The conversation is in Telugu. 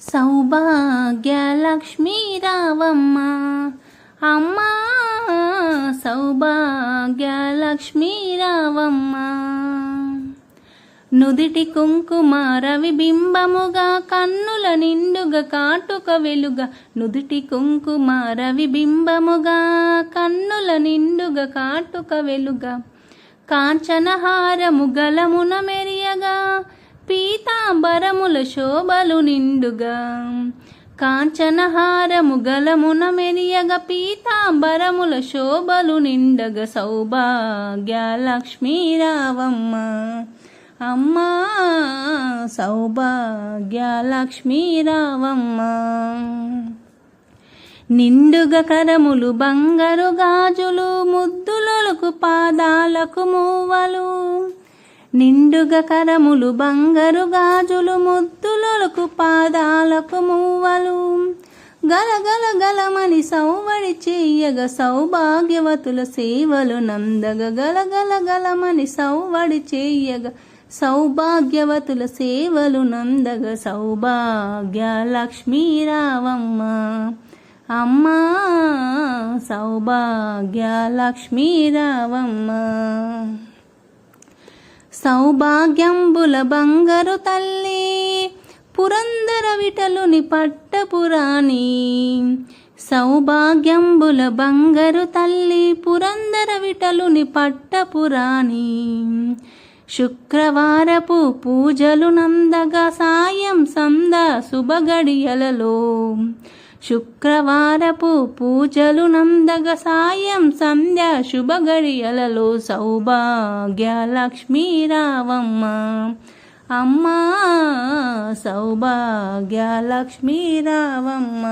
సౌభాగ్య లక్ష్మీ రావమ్మ అమ్మా సౌభాగ్య లక్ష్మీ రావమ్మ నుదిటి కుంకుమ రవిబింబముగా కన్నుల నిండుగా కాటుక వెలుగ. నుదిటి కుంకుమ రవిబింబముగా కన్నుల నిండుగా కాటుక వెలుగ. కాంచనహారము గలమున మెరియగా పీతాంబరముల శోభలు నిండుగా. కాంచనహారము గలమున మెరియగ పీతాంబరముల శోభలు నిండగ సౌభాగ్య లక్ష్మీ అమ్మా సౌభాగ్య లక్ష్మీ రావమ్మ కరములు బంగారు గాజులు ముద్దులకు పాదాలకు మూవలు. నిండుగా కరములు బంగారు గాజులు ముద్దులకు పాదాలకు మూవలు గలగల గలమని సౌవడి చెయ్యగ సౌభాగ్యవతుల సేవలు నందగ గలగల గలమని సౌవడి చెయ్యగ సౌభాగ్యవతుల సేవలు నందగ సౌభాగ్య లక్ష్మీ రావమ్మ అమ్మా సౌభాగ్య లక్ష్మీ రావమ్మ సౌభాగ్యంబుల బంగరు తల్లి పురందర విటలుని పట్టపురాణి. సౌభాగ్యంబుల బంగరు తల్లి పురందర విటలుని పట్టపురాణి. శుక్రవారపు పూజలు నందగా సాయం సంద శుభగడియలలో శుక్రవారపు పూజలు నందగ సాయం సంధ్య శుభ శుభగడియలలో సౌభాగ్య లక్ష్మీ రావమ్మ. అమ్మా సౌభాగ్య లక్ష్మీ రావమ్మ.